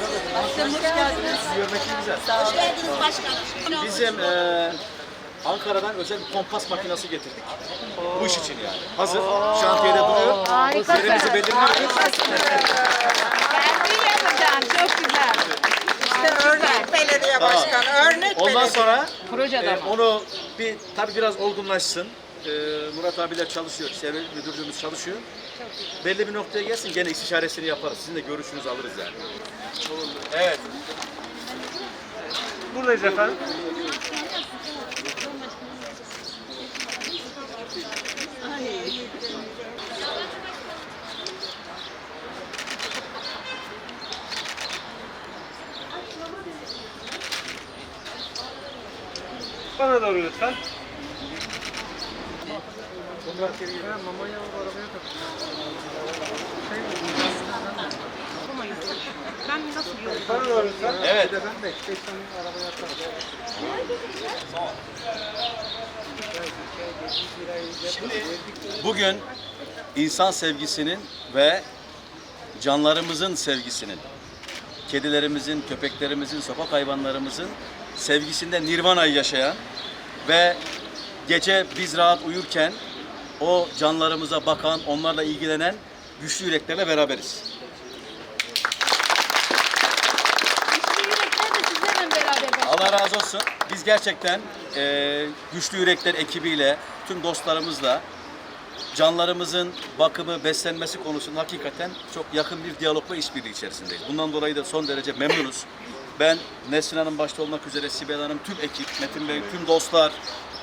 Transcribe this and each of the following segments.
Hoş geldiniz. Görmek güzel. Hoş geldiniz başkanım. Bizim eee Ankara'dan özel bir kompas makinesi getirdik. Bu iş için yani. Hazır. Şantiyede duruyor. Harika. Yerimizi belirliyoruz. Kendi yapacaksın. Çok güzel. İşte örnek belediye başkanı, örnek Ondan belediye. sonra Proje e, adamı. onu bir tabii biraz olgunlaşsın. E, Murat abiler çalışıyor, çevre müdürlüğümüz çalışıyor. Belli bir noktaya gelsin gene istişaresini yaparız. Sizin de görüşünüzü alırız yani. Evet. Buradayız efendim. Bana doğru lütfen. Ben nasıl. Evet. Bugün insan sevgisinin ve canlarımızın sevgisinin, kedilerimizin, köpeklerimizin, sokak hayvanlarımızın sevgisinde nirvanayı yaşayan ve gece biz rahat uyurken o canlarımıza bakan, onlarla ilgilenen güçlü yüreklerle beraberiz. Güçlü yürekler de sizlerle beraber başlıyor. Allah razı olsun. Biz gerçekten eee, Güçlü Yürekler ekibiyle, tüm dostlarımızla canlarımızın bakımı, beslenmesi konusunda hakikaten çok yakın bir diyalog ve işbirliği içerisindeyiz. Bundan dolayı da son derece memnunuz. Ben Nesrin Hanım başta olmak üzere Sibel Hanım, tüm ekip, Metin Bey, tüm dostlar,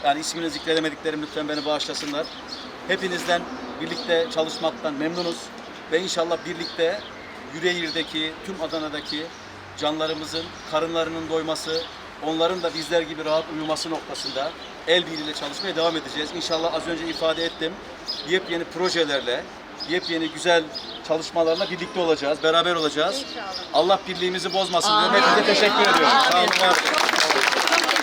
yani ismini zikredemediklerim lütfen beni bağışlasınlar. Hepinizden birlikte çalışmaktan memnunuz ve inşallah birlikte Yüreğir'deki, tüm Adana'daki canlarımızın karınlarının doyması, onların da bizler gibi rahat uyuması noktasında el birliğiyle çalışmaya devam edeceğiz. İnşallah az önce ifade ettim. Yepyeni projelerle, yepyeni güzel çalışmalarla birlikte olacağız, beraber olacağız. Allah birliğimizi bozmasın diyorum. Hepinize teşekkür ediyorum. Sağ olun. var olun.